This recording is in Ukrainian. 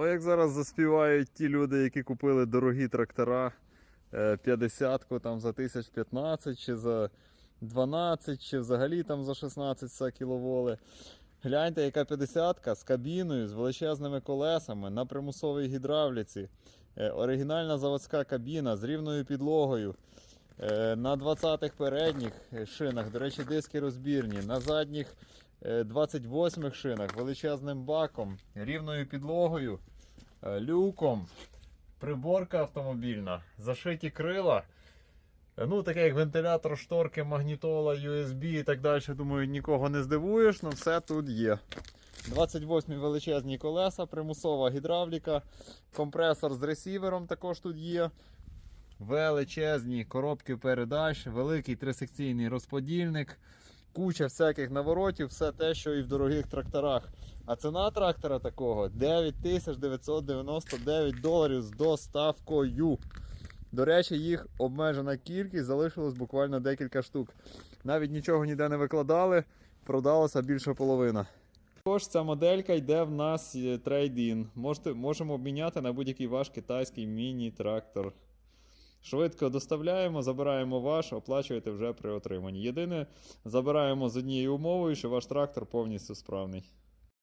О, як зараз заспівають ті люди, які купили дорогі трактора 50-ку там за 1015 чи за 12, чи взагалі там за 16 са кіловоли. Гляньте, яка 50-ка з кабіною, з величезними колесами на примусовій гідравліці. Е, Оригінальна заводська кабіна з рівною підлогою. Е, На 20-х передніх е, шинах, до речі, диски розбірні. На задніх е, 28-х шинах величезним баком, рівною підлогою, е, люком, приборка автомобільна, зашиті крила. Е, Ну, таке як вентилятор, шторки, магнітола, USB і так далі. Думаю, нікого не здивуєш, але все тут є. 28 величезні колеса, примусова гідравліка, компресор з ресівером також тут є. Величезні коробки передач, великий трисекційний розподільник, куча всяких наворотів, все те, що і в дорогих тракторах. А ціна трактора такого 9999 доларів з доставкою. До речі, їх обмежена кількість, залишилось буквально декілька штук. Навіть нічого ніде не викладали, продалося більше половина. Також ця моделька йде в нас трейд-ін. Можете, можемо обміняти на будь-який ваш китайський міні-трактор. Швидко доставляємо, забираємо ваш, оплачуєте вже при отриманні. Єдине, забираємо з однією умовою, що ваш трактор повністю справний.